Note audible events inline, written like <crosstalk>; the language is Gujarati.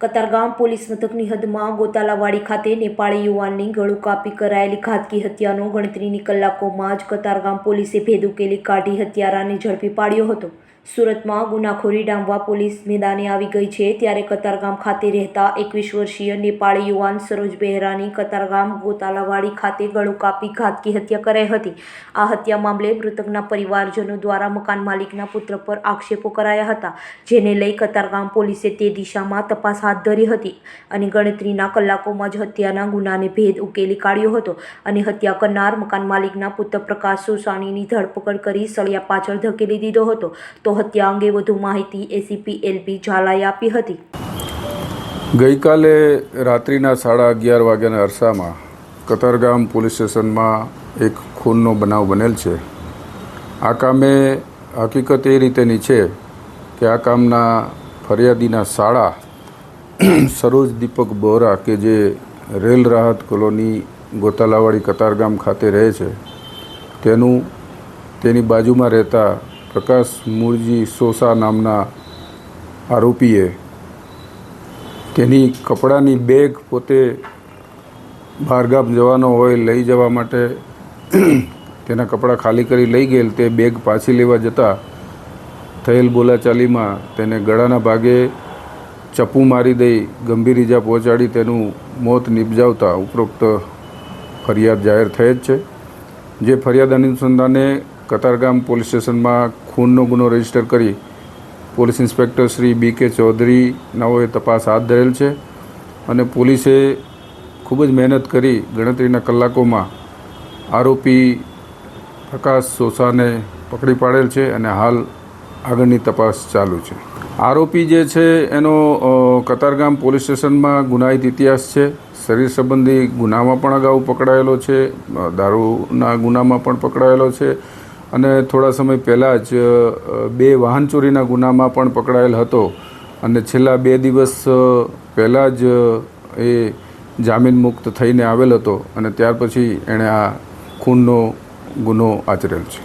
કતારગામ પોલીસ મથકની હદમાં ગોતાલાવાડી ખાતે નેપાળી યુવાનની ગળું કાપી કરાયેલી ઘાતકી હત્યાનો ગણતરીની કલાકોમાં જ કતારગામ પોલીસે ભેદ ઉકેલી કાઢી હત્યારાને ઝડપી પાડ્યો હતો. સુરતમાં ગુનાખોરી ડામવા પોલીસ મેદાને આવી ગઈ છે. ત્યારે કતારગામ ખાતે રહેતા એકવીસ વર્ષીય નેપાળી યુવાન સરોજ બહેરાની કતારગામ ગોતાલાવાડી ખાતે ગળું કાપી ઘાતકી હત્યા કરાઈ હતી. આ હત્યા મામલે મૃતકના પરિવારજનો દ્વારા મકાન માલિકના પુત્ર પર આક્ષેપો કરાયા હતા, જેને લઈ કતારગામ પોલીસે તે દિશામાં તપાસ હાથ ધરી હતી અને ગણતરીના કલાકોમાં જ હત્યાના ગુનાને ભેદ ઉકેલી કાઢ્યો હતો અને હત્યા કરનાર મકાન માલિકના પુત્ર પ્રકાશ સોસાણીની ધરપકડ કરી સળિયા પાછળ ધકેલી દીધો હતો. તો હત્યા અંગે વધુ માહિતી એસીપી એલપી ઝાલાએ આપી હતી. ગઈકાલે રાત્રિના સાડા અગિયાર વાગ્યાના અરસામાં કતારગામ પોલીસ સ્ટેશનમાં એક ખૂનનો બનાવ બનેલ છે. આ કામે હકીકત એ રીતેની છે કે આ કામના ફરિયાદીના શાળા <clears throat> સરોજ દીપક બોરા કે જે રેલ રાહત કોલોની ગોતાલાવાડી કતારગામ ખાતે રહે છે, તેનું તેની બાજુમાં રહેતા પ્રકાશ મૂળજી સોસા નામના આરોપીએ તેની કપડાની બેગ પોતે બહારગામ જવાનો હોય, લઈ જવા માટે તેના કપડાં ખાલી કરી લઈ ગયેલ, તે બેગ પાછી લેવા જતાં થયેલ બોલાચાલીમાં તેને ગળાના ભાગે ચપ્પુ મારી દઈ ગંભીર ઈજા પહોંચાડી તેનું મોત નિપજાવતા ઉપરોક્ત ફરિયાદ જાહેર થઈ જ છે. જે ફરિયાદ અનુસંધાને કતારગામ પોલીસ સ્ટેશનમાં ખૂનનો ગુનો રજિસ્ટર કરી પોલીસ ઇન્સ્પેક્ટર શ્રી બી કે ચૌધરી નાઓએ તપાસ હાથ ધરેલ છે અને પોલીસે ખૂબ જ મહેનત કરી ગણતરીના કલાકોમાં આરોપી પ્રકાશ સોસાને પકડી પાડેલ છે અને હાલ આગળની તપાસ ચાલુ છે. આરોપી જે છે એનો કતારગામ પોલીસ સ્ટેશનમાં ગુનાહિત ઇતિહાસ છે. શરીર સંબંધી ગુનામાં પણ અગાઉ પકડાયેલો છે. દારૂના ગુનામાં પણ પકડાયેલો છે. અને થોડા સમય પહેલાં જ બે વાહન ચોરીના ગુનામાં પણ પકડાયેલ હતો. અને છેલ્લા બે દિવસ પહેલાં જ એ જામીન મુક્ત થઈને આવેલ હતો. અને ત્યાર પછી એણે આ ખૂનનો ગુનો આચરેલ છે.